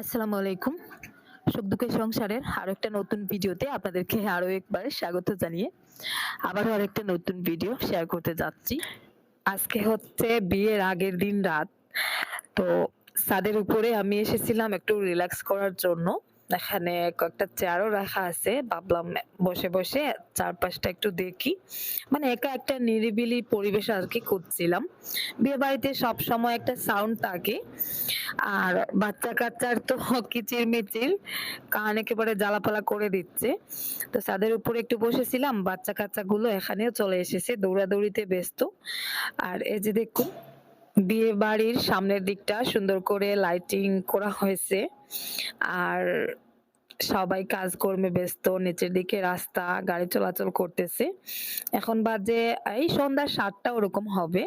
আসসালামু আলাইকুম। সুখ দুঃখের সংসারের আরও একটা নতুন ভিডিওতে আপনাদেরকে আরও একবার স্বাগত জানিয়ে আবারও আরেকটা নতুন ভিডিও শেয়ার করতে যাচ্ছি। আজকে হচ্ছে বিয়ের আগের দিন রাত। তো সাদের উপরে আমি এসেছিলাম একটু রিল্যাক্স করার জন্য। এখানে কয়েকটা চেয়ারও রাখা আছে। ভাবলাম বসে বসে চারপাশটা একটু দেখি। মানে একা একটা নিরিবিলি পরিবেশ আর কি করছিলাম বিয়ে বাড়িতে সব সময় একটা সাউন্ড থাকে। আর বাচ্চা কাচ্চার তো কিচির মিচির, কান একেবারে জ্বালাপালা করে দিচ্ছে। তো ছাদের উপরে একটু বসেছিলাম, বাচ্চা কাচ্চা গুলো এখানেও চলে এসেছে, দৌড়াদৌড়িতে ব্যস্ত। আর এই যে দেখুন, বিয়ে বাড়ির সামনের দিকটা সুন্দর করে লাইটিং করা হয়েছে। আর সবাই কাজকর্মে ব্যস্ত, নিচের দিকে রাস্তা, গাড়ি চলাচল করতেছে। এখন বাজে, এই সন্ধ্যা সাতটা ওরকম হবে।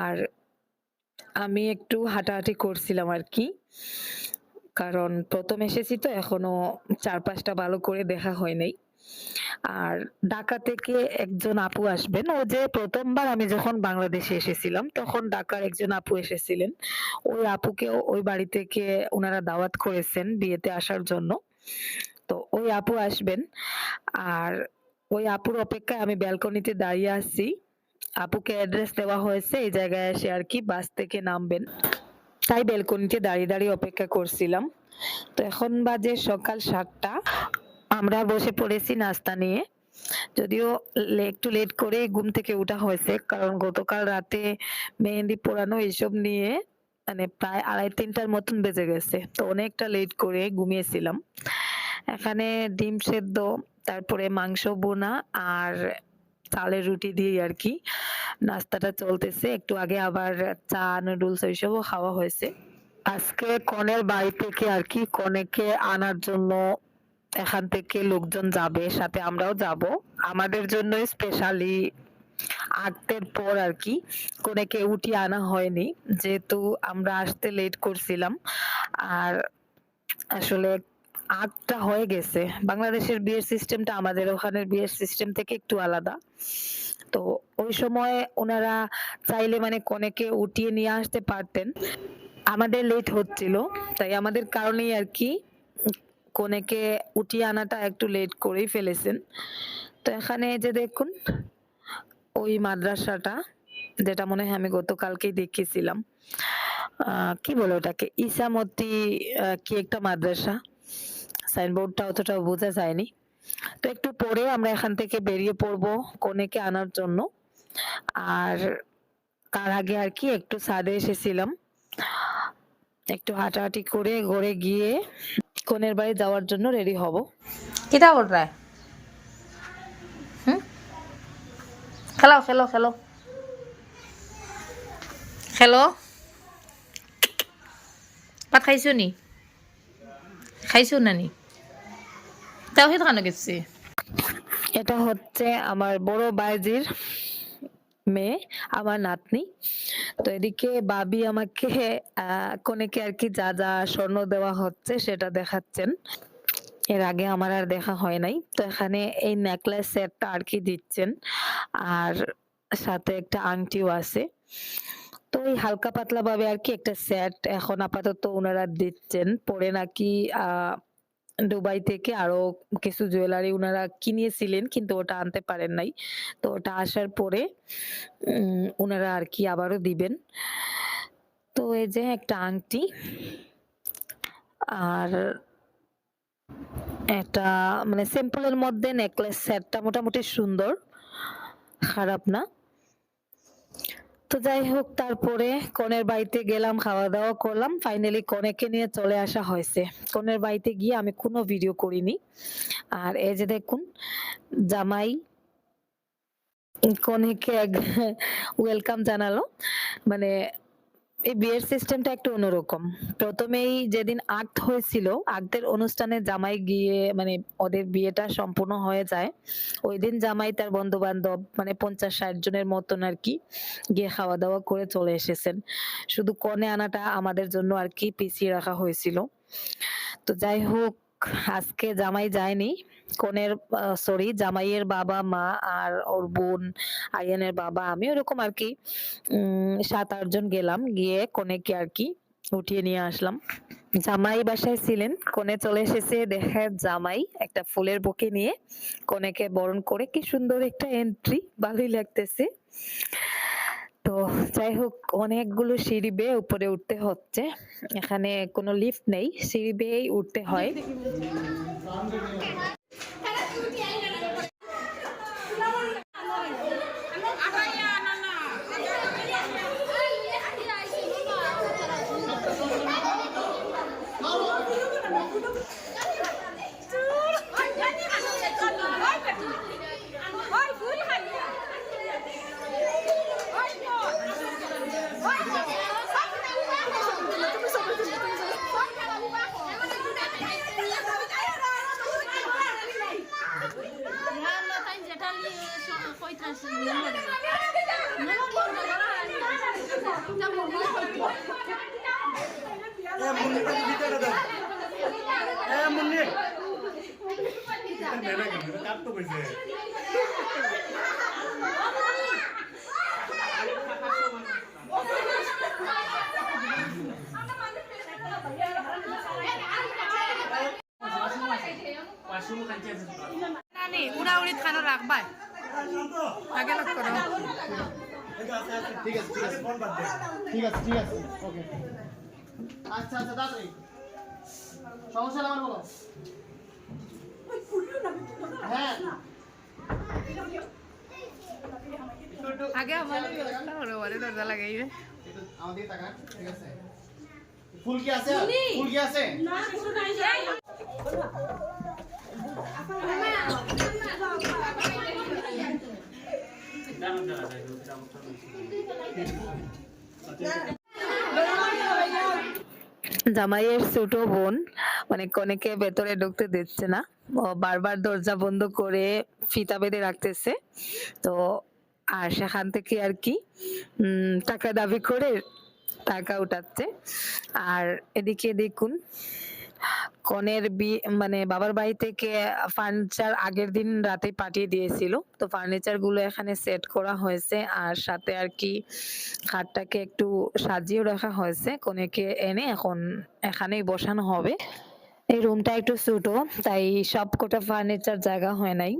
আর আমি একটু হাঁটাহাঁটি করছিলাম আর কি। কারণ প্রথম এসেছি তো, এখনও পাঁচটা ভালো করে দেখা হয় নাই। আর ঢাকা থেকে একজন আপু আসবেন। ও যে প্রথমবার আমি যখন বাংলাদেশে এসেছিলাম, তখন ঢাকার একজন আপু এসেছিলেন। ওই আপুকে ওই বাড়ি থেকে ওনারা দাওয়াত করেছেন বিয়েতে আসার জন্য। তো ওই আপু আসবেন। আর ওই আপুর অপেক্ষায় আমি ব্যালকনিতে দাঁড়িয়ে আছি। আপুকে অ্যাড্রেস দেওয়া হয়েছে, এই জায়গায় এসে আর কি বাস থেকে নামবেন। তাই ব্যালকনিতে দাঁড়িয়ে দাঁড়িয়ে অপেক্ষা করছিলাম। তো এখন বাজে সকাল সাতটা। আমরা বসে পড়েছি নাস্তা নিয়ে। যদিও একটু লেট করে ঘুম থেকে উঠা হয়েছে, কারণ গতকাল রাতে মেহেন্দি পোড়ানো এইসব নিয়ে মানে প্রায় আড়াই তিনটার মতন বেজে গেছে। তো অনেকটা লেট করে ঘুমিয়েছিলাম। এখানে ডিম সেদ্ধ, তারপরে মাংস বোনা আর চালের রুটি দিয়ে আর কি। নাস্তাটা চলতেছে, একটু আগে আবার চা, নুডলস ওইসবও খাওয়া হয়েছে। আজকে কনের বাড়ি থেকে আর কি কনেকে আনার জন্য এখান থেকে লোকজন যাবে, সাথে আমরাও যাব। আমাদের জন্য স্পেশালি আটটের পর আর কি কনেকে উঠিয়ে আনা হয়নি, যেহেতু আমরা আসতে লেট করছিলাম। আর আসলে আটটা হয়ে গেছে। বাংলাদেশের বিয়ের সিস্টেমটা আমাদের ওখানের বিয়ের সিস্টেম থেকে একটু আলাদা। তো ওই সময় ওনারা চাইলে মানে কনেকে উঠিয়ে নিয়ে আসতে পারতেন। আমাদের লেট হচ্ছিল, তাই আমাদের কারণেই আর কি কনেকে উঠিয়ে আনাটা একটু লেট করেই ফেলেছেন। তো এখানে যে দেখুন, ওই মাদ্রাসাটা, যেটা মনে হয় আমি গতকালকেই দেখিয়েছিলাম। কি বলে ওটাকে? ইসামতি কি একটা মাদ্রাসা। সাইনবোর্ডটা অতটা বোঝা যায়নি। তো একটু পরে আমরা এখান থেকে বেরিয়ে পড়ব কনেকে আনার জন্য। আর তার আগে আর কি, একটু ছাদে এসেছিলাম। একটু হাঁটাহাঁটি করে, ঘরে গিয়ে কনের বাড়ি যাওয়ার জন্য রেডি হব। কিটা বল রায় খেলাও খেলো খেলো। খেলো। ভাত খাইছো নি? খাইছো নানি তাও সেই দোকানে গেছি। এটা হচ্ছে আমার বড় বাইজির মেয়ে, আমার নাতনি। তো এদিকে বাবি আমাকে কনেকে আর কি যা যা স্বর্ণ দেওয়া হচ্ছে সেটা দেখাচ্ছেন। এর আগে আমার আর দেখা হয় নাই। তো এখানে এই নেকলেস সেটটা আর কি দিচ্ছেন। আর সাথে একটা আংটিও আছে। তো ওই হালকা পাতলা ভাবে আর কি একটা সেট এখন আপাতত ওনারা দিচ্ছেন। পরে নাকি আহ দুবাই থেকে আরও কিছু জুয়েলারি ওনারা কিনিয়েছিলেন কিন্তু ওটা আনতে পারেন নাই। তো ওটা আসার পরে ওনারা আর কি আবারও দিবেন। তো এই যে একটা আংটি, আর একটা মানে সিম্পলের মধ্যে নেকলেস সেটটা মোটামুটি সুন্দর, খারাপ না। তো যাই হোক, তারপরে কনের বাড়িতে গেলাম খাওয়া দাওয়া করলাম। ফাইনালি কনেকে নিয়ে চলে আসা হয়েছে। কনের বাড়িতে গিয়ে আমি কোনো ভিডিও করিনি। আর এই যে দেখুন, জামাই কনেকে এক ওয়েলকাম জানালো। মানে এই বিয়ের সিস্টেমটা একটু অন্যরকম। প্রথমেই যেদিন আক্ত হয়েছিল আক্তের অনুষ্ঠানে জামাই গিয়ে মানে ওদের বিয়েটা সম্পূর্ণ হয়ে যায়। ওই দিন জামাই তার বন্ধু বান্ধব মানে পঞ্চাশ ষাট জনের মতন আর কি গিয়ে খাওয়া দাওয়া করে চলে এসেছেন। শুধু কনে আনাটা আমাদের জন্য আর কি পিছিয়ে রাখা হয়েছিল। তো যাই হোক আজকে জামাই যায়নি। কনের সরি জামাইয়ের বাবা, মা আর ওর বোন, আরিয়ানের বাবা, আমি ওরকম আর কি সাত, আট জন গেলাম। গিয়ে কনেকে আর কি উঠিয়ে নিয়ে আসলাম। জামাই বাসায় ছিলেন। কনে চলে এসেছে দেখে জামাই একটা ফুলের বুকে নিয়ে কনেকে বরণ করে। কি সুন্দর একটা এন্ট্রি ভালোই লাগতেছে। তো যাই হোক অনেকগুলো সিঁড়ি বেয়ে উপরে উঠতে হচ্ছে। এখানে কোনো লিফট নেই, সিঁড়ি বেয়েই উঠতে হয়। নানি উড়াউড়ি খানো রাখবাই আগে লক করো ঠিক আছে ঠিক আছে ফোন বাদ দে ঠিক আছে ঠিক আছে ওকে আচ্ছা আচ্ছা তাড়াতাড়ি। সমস্যা আমার বলো। হ্যাঁ। আগে আমার দরজা লাগাইবে ঠিক আছে। ফুল কি আছে। ফুল কি আছে জামাইয়ের ছোট বোন মানে কনেকে ভেতরে ঢুকতে দিচ্ছে না। বারবার দরজা বন্ধ করে ফিতা বেঁধে রাখতেছে। তো আর সেখান থেকে আর কি টাকা দাবি করে টাকা উঠাচ্ছে। আর এদিকে দেখুন কনের বিয়ে মানে বাবার বাড়ি থেকে ফার্নিচার আগের দিন রাতে পাঠিয়ে দিয়েছিল। তো ফার্নিচারগুলো এখানে সেট করা হয়েছে আর সাথে আর কি খাটটাকে একটু সাজিয়েও রাখা হয়েছে। কনেকে এনে এখন এখানেই বসানো হবে। এই রুমটা একটু ছোট, তাই সব কটা ফার্নিচার জায়গা হয় নাই।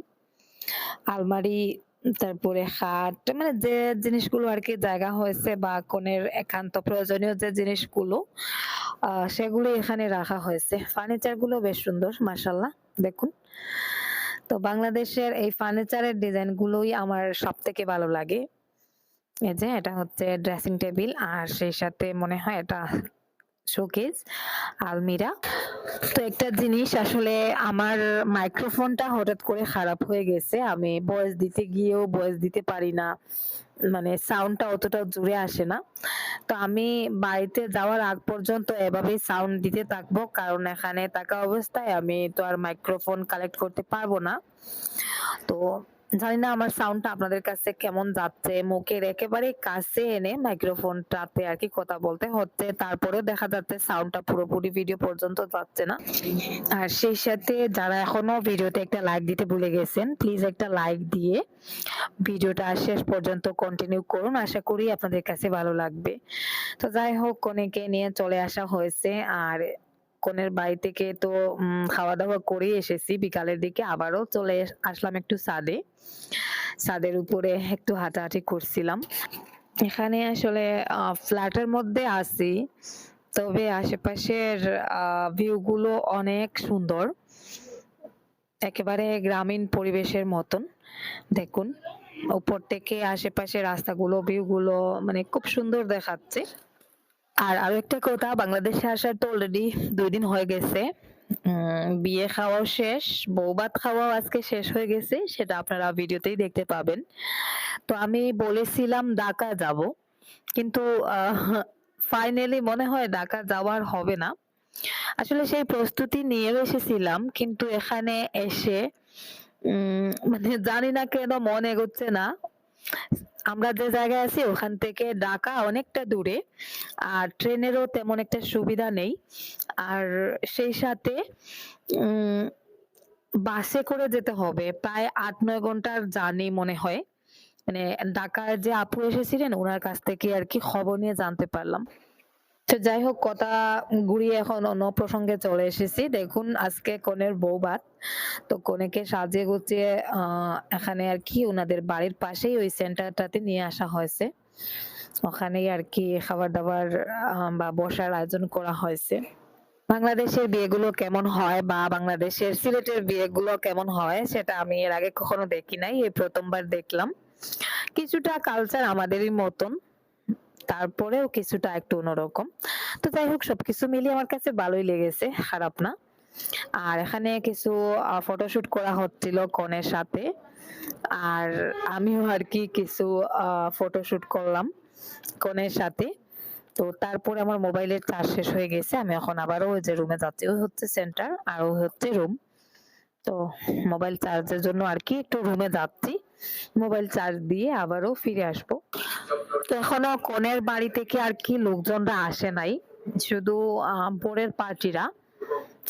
আলমারি তারপরে হাট মানে যে জিনিসগুলো আর কি জায়গা হয়েছে বা কনের একান্ত প্রয়োজনীয় যে জিনিসগুলো সেগুলো এখানে রাখা হয়েছে। ফার্নিচারগুলো বেশ সুন্দর মাসাল্লাহ দেখুন। তো বাংলাদেশের এই ফার্নিচারের ডিজাইন গুলোই আমার সব থেকে ভালো লাগে। এই যে এটা হচ্ছে ড্রেসিং টেবিল আর সেই সাথে মনে হয় এটা শোকেস আলমিরা তো একটা জিনিস আসলে আমার মাইক্রোফোনটা হঠাৎ করে খারাপ হয়ে গেছে। আমি ভয়েস দিতে গিয়েও ভয়েস দিতে পারি না। মানে সাউন্ডটা অতটা জোরে আসে না। তো আমি বাড়িতে যাওয়ার আগ পর্যন্ত এভাবেই সাউন্ড দিতে থাকব। কারণ এখানে থাকা অবস্থায় আমি তো আর মাইক্রোফোন কালেক্ট করতে পারব না। তো জানি না আমার সাউন্ডটা আপনাদের কাছে কেমন যাচ্ছে। মুখের একেবারে কাছে এনে মাইক্রোফোনটাতে আর কি কথা বলতে হচ্ছে। তারপরেও দেখা যাচ্ছে সাউন্ডটা পুরোপুরি ভিডিও পর্যন্ত যাচ্ছে না। আর সেই সাথে যারা এখনও ভিডিওতে একটা লাইক দিতে ভুলে গেছেন প্লিজ একটা লাইক দিয়ে ভিডিওটা শেষ পর্যন্ত কন্টিনিউ করুন। আশা করি আপনাদের কাছে ভালো লাগবে। তো যাই হোক কনেকে নিয়ে চলে আসা হয়েছে। আর কনের বাড়ি থেকে তো খাওয়া দাওয়া করে এসেছি। বিকালের দিকে আবারও চলে আসলাম একটু ছাদে ছাদের উপরে একটু হাঁটাহাঁটি করছিলাম। এখানে আসলে ফ্ল্যাটের মধ্যে আছি। তবে আশেপাশের ভিউ গুলো অনেক সুন্দর। একেবারে গ্রামীণ পরিবেশের মতন। দেখুন উপর থেকে আশেপাশে রাস্তাগুলো ভিউ গুলো মানে খুব সুন্দর দেখাচ্ছে। আর আরও একটা কথা, বাংলাদেশে আসার তো অলরেডি দুই দিন হয়ে গেছে। বিয়ে খাওয়াও শেষ বৌভাত খাওয়াও আজকে শেষ হয়ে গেছে, সেটা আপনারা ভিডিওতেই দেখতে পাবেন। তো আমি বলেছিলাম ঢাকা যাব, কিন্তু ফাইনালি মনে হয় ঢাকা যাওয়ার হবে না। আসলে সেই প্রস্তুতি নিয়েও এসেছিলাম, কিন্তু এখানে এসে মানে জানি না কেন মন এগোচ্ছে না। আমরা যে জায়গায় আছি, ওখান থেকে ঢাকা অনেকটা দূরে। আর ট্রেনেরও তেমন একটা সুবিধা নেই। আর সেই সাথে বাসে করে যেতে হবে। প্রায় আট, নয় ঘণ্টার জার্নি মনে হয়। মানে ঢাকায় যে আপু এসেছিলেন, ওনার কাছ থেকে আর কি খবর নিয়ে জানতে পারলাম। তো যাই হোক কথা ঘুরিয়ে এখন অন্য প্রসঙ্গে চলে এসেছি। দেখুন, আজকে কনের বউ তো কনেকে সাজিয়ে গুছিয়ে এখানে আর কি ওনাদের বাড়ির পাশেই ওই সেন্টারটাতে নিয়ে আসা হয়েছে। ওখানেই আর কি খাবার দাবার বা বসার আয়োজন করা হয়েছে। বাংলাদেশের বিয়েগুলো কেমন হয় বা বাংলাদেশের সিলেটের বিয়েগুলো কেমন হয়, সেটা আমি এর আগে কখনো দেখি নাই, এই প্রথমবার দেখলাম। কিছুটা কালচার আমাদেরই মতন। তারপরেও কিছুটা একটু অন্যরকম। তো যাই হোক, সবকিছু মিলিয়ে আমার কাছে ভালোই লেগেছে, খারাপ না। আর এখানে কিছু ফটোশুট করা হচ্ছিল কনের সাথে। আর আমিও আর কি কিছু ফটোশুট করলাম কনের সাথে। তো তারপরে আমার মোবাইলের চার্জ শেষ হয়ে গেছে, আমি এখন আবারও ওই যে রুমে যাচ্ছি, ওই হচ্ছে সেন্টার আর ওই হচ্ছে রুম তো মোবাইল চার্জের জন্য আর কি একটু রুমে যাচ্ছি। মোবাইল চার্জ দিয়ে আবারও ফিরে আসব। তো এখনও কনের বাড়ি থেকে আর কি লোকজনরা আসে নাই, শুধু বোরের পার্টিরা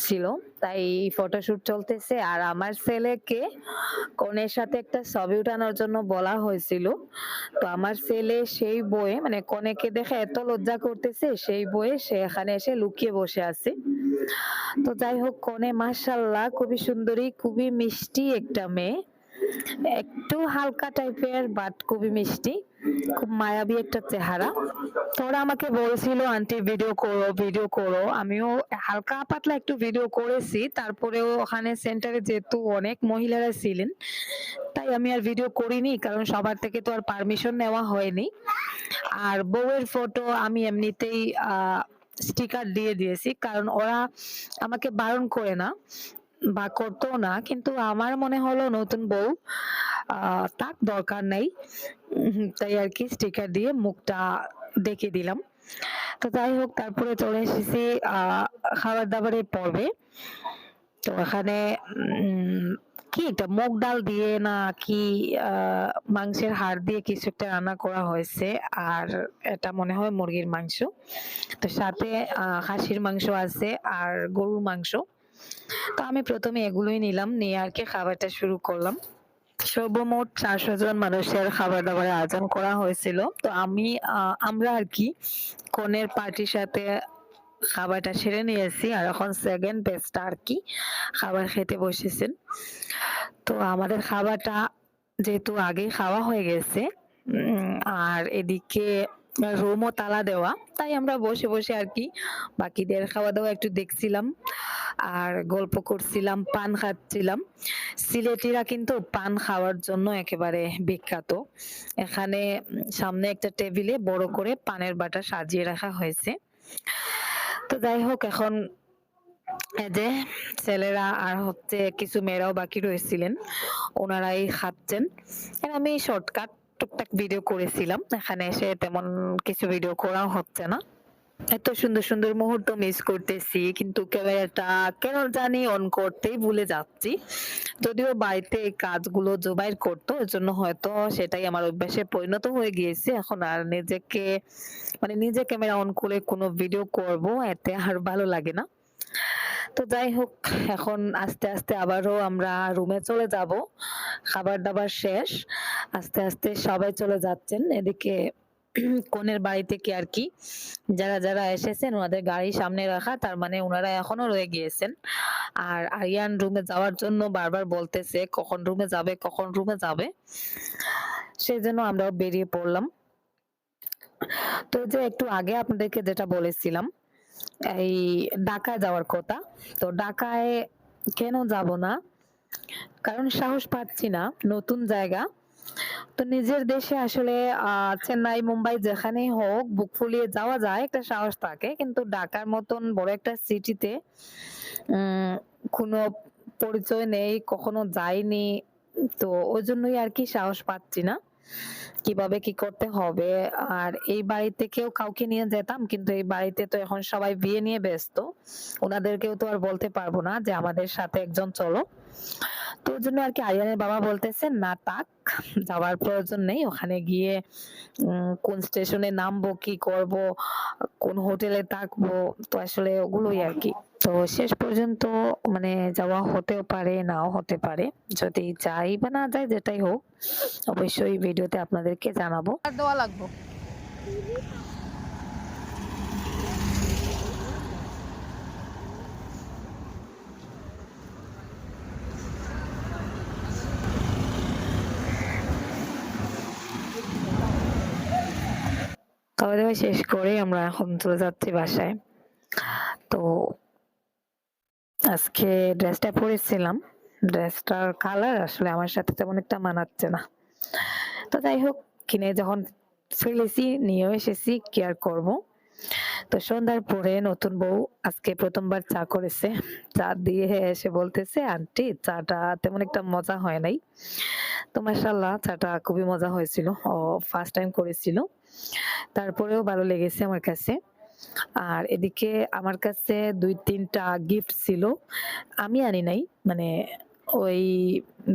ছিল। তাই ফটোশুট চলতেছে আর আমার ছেলেকে কনের সাথে একটা ছবি উঠানোর জন্য বলা হয়েছিল। তো আমার ছেলে সেই বয়ে মানে কনেকে দেখে এত লজ্জা করতেছে, সেই বয়ে সে এখানে এসে লুকিয়ে বসে আছে। তো যাই হোক, কনে মাশাল্লাহ খুবই সুন্দরী, খুবই মিষ্টি একটা মেয়ে। একটু হালকা টাইপের বাট খুবই মিষ্টি। খুব মায়াবী একটা চেহারা। তো ওরা আমাকে বলছিল, আন্টি ভিডিও করো ভিডিও করো। আমিও হালকা পাতলা একটু ভিডিও করেছি। তারপরেও ওখানে সেন্টারে যেহেতু অনেক মহিলারা ছিলেন, তাই আমি আর ভিডিও করিনি, কারণ সবার থেকে তো আর পারমিশন নেওয়া হয়নি। আর বউয়ের ফটো আমি এমনিতেই স্টিকার দিয়ে দিয়েছি, কারণ ওরা আমাকে বারণ করে না। বা করতো না, কিন্তু আমার মনে হলো নতুন বউ তাক দরকার নেই। তাই আর কি স্টিকার দিয়ে মুখটা ডেকে দিলাম। তো যাই হোক, তারপরে চলে এসেছি খাবার দাবারের পর্বে। তো এখানে কি এটা মুগ ডাল দিয়ে না কি মাংসের হাড় দিয়ে কিছু একটা রান্না করা হয়েছে, আর এটা মনে হয় মুরগির মাংস। তো সাথে খাসির মাংস আছে আর গরুর মাংস। তো আমি প্রথমে এগুলোই নিলাম, নিয়ে আর কি খাবারটা শুরু করলাম। সর্বমোট চারশো জন মানুষের খাবার দাবারের আয়োজন করা হয়েছিল। তো আমি আমরা আর কি কনের পার্টির সাথে খাবারটা সেরে নিয়েছি আর এখন সেকেন্ড বেস্টটা আর কি খাবার খেতে বসেছেন। তো আমাদের খাবারটা যেহেতু আগেই খাওয়া হয়ে গেছে আর এদিকে রুমও তালা দেওয়া। তাই আমরা বসে বসে আর কি বাকিদের খাওয়া দাওয়া একটু দেখছিলাম আর গল্প করছিলাম, পান খাচ্ছিলাম। সিলেটিরা কিন্তু পান খাওয়ার জন্য একেবারে বিখ্যাত। এখানে সামনে একটা টেবিলে বড় করে পানের বাটা সাজিয়ে রাখা হয়েছে। তো যাই হোক, এখন যে ছেলেরা আর হচ্ছে কিছু মেয়েরাও বাকি রয়েছিলেন। ওনারাই খাচ্ছেন। আর আমি শর্টকাট টুকটাক ভিডিও করেছিলাম। এখানে এসে তেমন কিছু ভিডিও করাও হচ্ছে না। এত সুন্দর সুন্দর মুহূর্ত মিস করতেছি, কিন্তু ক্যামেরাটা কেন জানি অন করতেই ভুলে যাচ্ছি। যদিও বাড়িতে কাজগুলো জোবাইর করতো, এর জন্য হয়তো সেটাই আমার অভ্যাসে পরিণত হয়ে গিয়েছে। এখন আর নিজেকে মানে নিজে ক্যামেরা অন করে কোনো ভিডিও করব, এতে আর ভালো লাগে না। তো যাই হোক, এখন আস্তে আস্তে আবারও আমরা রুমে চলে যাব। খাবার দাবার শেষ। আস্তে আস্তে সবাই চলে যাচ্ছেন। এদিকে কনের বাড়ি থেকে আর কি যারা যারা এসেছেন, ওনাদের গাড়ি সামনে রাখা, তার মানে ওনারা এখনও রয়ে গিয়েছেন। আর আরিয়ান রুমে যাওয়ার জন্য বারবার বলতেছে, কখন রুমে যাবে, কখন রুমে যাবে? সেই জন্য আমরাও বেরিয়ে পড়লাম। তো যে একটু আগে আপনাদেরকে যেটা বলেছিলাম, এই ঢাকায় যাওয়ার কথা। তো ঢাকায় কেন যাব না? কারণ সাহস পাচ্ছি না, নতুন জায়গা। তো নিজের দেশে আসলে চেন্নাই, মুম্বাই যেখানেই হোক, বুক ফুলিয়ে যাওয়া যায়, একটা সাহস থাকে। কিন্তু ঢাকার মতন বড় একটা সিটিতে কোনো পরিচয় নেই, কখনো যাইনি, তো ওই জন্যই আর কি সাহস পাচ্ছি না, কীভাবে কি করতে হবে। আর এই বাড়িতে কেউ কাউকে নিয়ে যেতাম, কিন্তু এই বাড়িতে তো এখন সবাই বিয়ে নিয়ে ব্যস্ত। ওনাদেরকেও তো আর বলতে পারব না যে আমাদের সাথে একজন চলো। তো ওই জন্য আর কি আরিয়ানের বাবা বলতেছে, না তাক যাওয়ার প্রয়োজন নেই, ওখানে গিয়ে কোন স্টেশনে নামবো, কি করব, কোন হোটেলে থাকব। তো আসলে ওগুলোই আর কি। তো শেষ পর্যন্ত মানে যাওয়া হতেও পারে, নাও হতে পারে। যদি যাই বা না যাই, যেটাই হোক, অবশ্যই ভিডিওতে আপনাদেরকে জানাব। দেওয়া লাগবো। খাওয়া দাওয়া শেষ করে আমরা এখন চলে যাচ্ছি বাসায়। তো আজকে ড্রেসটা পরেছিলাম। ড্রেসটার কালার আসলে আমার সাথে তেমন একটা মানাচ্ছে না। তো যাই হোক, কিনে যখন ফেলেছি নিয়েও এসেছি কি আর করব। তো সন্ধ্যার পরে নতুন বউ আজকে প্রথমবার চা করেছে। চা দিয়ে এসে বলতেছে, আন্টি, চাটা তেমন একটা মজা হয় নাই। তো মাসাল্লাহ চাটা খুবই মজা হয়েছিল। ও ফার্স্ট টাইম করেছিল। তারপরেও ভালো লেগেছে আমার কাছে। আর এদিকে আমার কাছে দুই তিনটা গিফট ছিল। আমি আনি নাই মানে ওই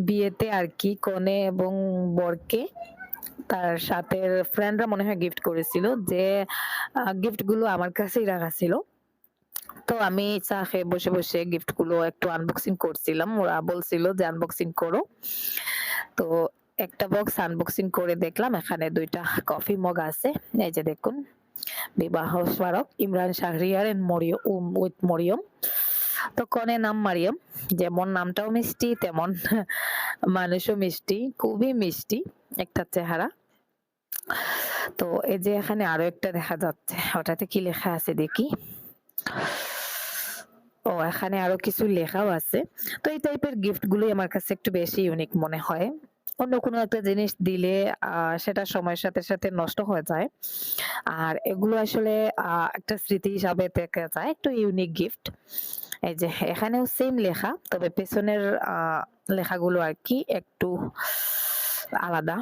বিয়েতে আর কি, কনে এবং বরকে। তার সাথে ফ্রেন্ডরা মনে হয় গিফট করেছিল যে গিফটগুলো আমার কাছেই রাখা ছিল। তো আমি চা খেয়ে বসে বসে গিফটগুলো একটু আনবক্সিং করছিলাম। ওরা বলছিল যে আনবক্সিং করো। তো একটা বক্স আনবক্সিং করে দেখলাম। এখানে দুইটা কফি মগ আছে। এই যে দেখুন, বিবাহ স্মারক, ইমরান শাহরিয়ার এন্ড মরিয়ম উইথ মরিয়ম। তো কনে নাম মারিয়াম? যেমন নামটাও মিষ্টি, তেমন মানুষও মিষ্টি, খুবই মিষ্টি একটা চেহারা। তো এই যে এখানে আরও একটা দেখা যাচ্ছে। ওটাতে কি লেখা আছে দেখি? ও, এখানে আরও কিছু লেখাও আছে। তো এই টাইপের গিফট গুলোই আমার কাছে একটু বেশি ইউনিক মনে হয়। অন্য কোনো একটা জিনিস দিলে সেটা সময়ের সাথে সাথে নষ্ট হয়ে যায়। আর এগুলো আসলে একটা স্মৃতি হিসাবে থেকে যায়, একটু ইউনিক গিফট এই যে, এখানেও সেম লেখা, তবে পেছনের লেখাগুলো আর কি একটু আলাদা।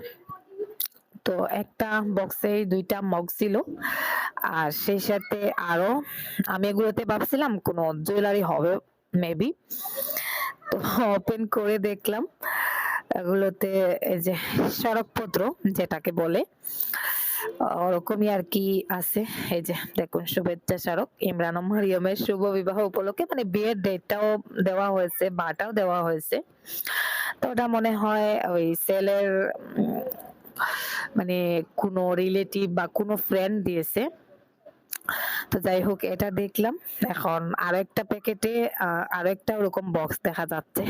তো একটা বক্সে দুইটা মগ ছিল, আর সেই সাথে আরও, আমি এগুলোতে ভাবছিলাম কোনো জুয়েলারি হবে মেবি তো ওপেন করে দেখলাম। এগুলোতে যে সড়কপত্র যেটাকে বলে, ওরকমই আর কি আছে। এই যে দেখুন, শুভেচ্ছা স্মারক, ইমরান মারিয়মের শুভ বিবাহ উপলক্ষে মানে বিয়ের ডেটটাও দেওয়া হয়েছে, বাটাও দেওয়া হয়েছে। তো ওটা মনে হয় ওই সেলের মানে কোনো রিলেটিভ বা কোনো ফ্রেন্ড দিয়েছে। তো যাই হোক, এটা দেখলাম। এখন আরও একটা প্যাকেটে আরও একটা ওরকম বক্স দেখা যাচ্ছে।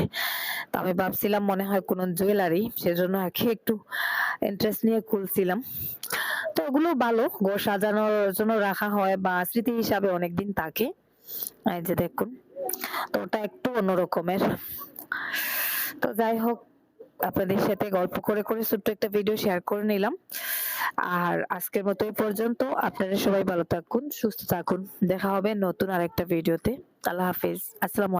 আমি ভাবছিলাম মনে হয় কোনো জুয়েলারি, সেজন্য আর কি একটু ইন্টারেস্ট নিয়ে খুলছিলাম। তো ওগুলো ভালো ঘর সাজানোর জন্য রাখা হয় বা স্মৃতি হিসাবে অনেকদিন থাকে। এই যে দেখুন, তো ওটা একটু অন্যরকমের। তো যাই হোক, আপনাদের সাথে গল্প করে করে ছোট্ট একটা ভিডিও শেয়ার করে নিলাম। আর আজকের মতো এই পর্যন্ত, আপনারা সবাই ভালো থাকুন, সুস্থ থাকুন। দেখা হবে নতুন আরেকটা ভিডিওতে আল্লাহ হাফিজ। আসসালামু